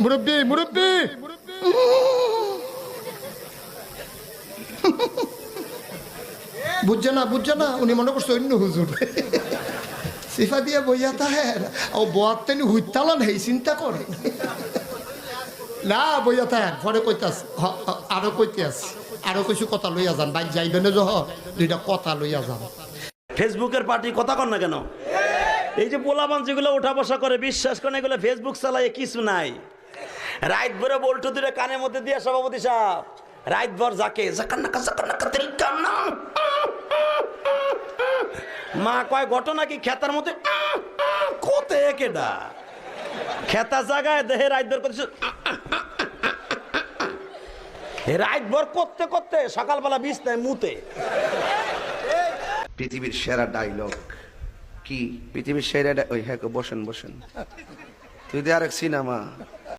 মুরব্বী মুরব্বী। বুঝছে না বুঝছে না, উনি মনে করছে অন্য হুজুর। সিফা দিয়ে বইয়া তাহের, ও বোয়ার তেনি হুইতালান হেই, চিন্তা করে। না, বইয়া তাহের, পরে কইতাস হ- হ- আরও কইতে আস আরও কিছু কথা লইয়া যান, বাইক যাইবে না যহ দুইটা কথা লইয়া যান। ফেসবুকের পার্টি কথা কন না কেন? এই যে পোলাবান যেগুলো উঠা বসা করে, বিশ্বাস করেন, এগুলো ফেসবুক চালায় কিছু নাই। রাত ভরে বল্টু দূরে কানের মধ্যে দিয়ে সভাপতি সাহেব রাত ভর যাকে মা কয়, ঘটনা কি খেতার মধ্যে? কোতে কেডা খেতা জায়গায় দেহে রাত ভর করছে রাত ভর করতে করতে সকালবেলা বিষ নেয় মুতে। পৃথিবীর সেরা ডাইলগ কি? পৃথিবীর সেরা ওই হ্যাঁ বসেন বসেন। তুই দে আরেক সিনেমা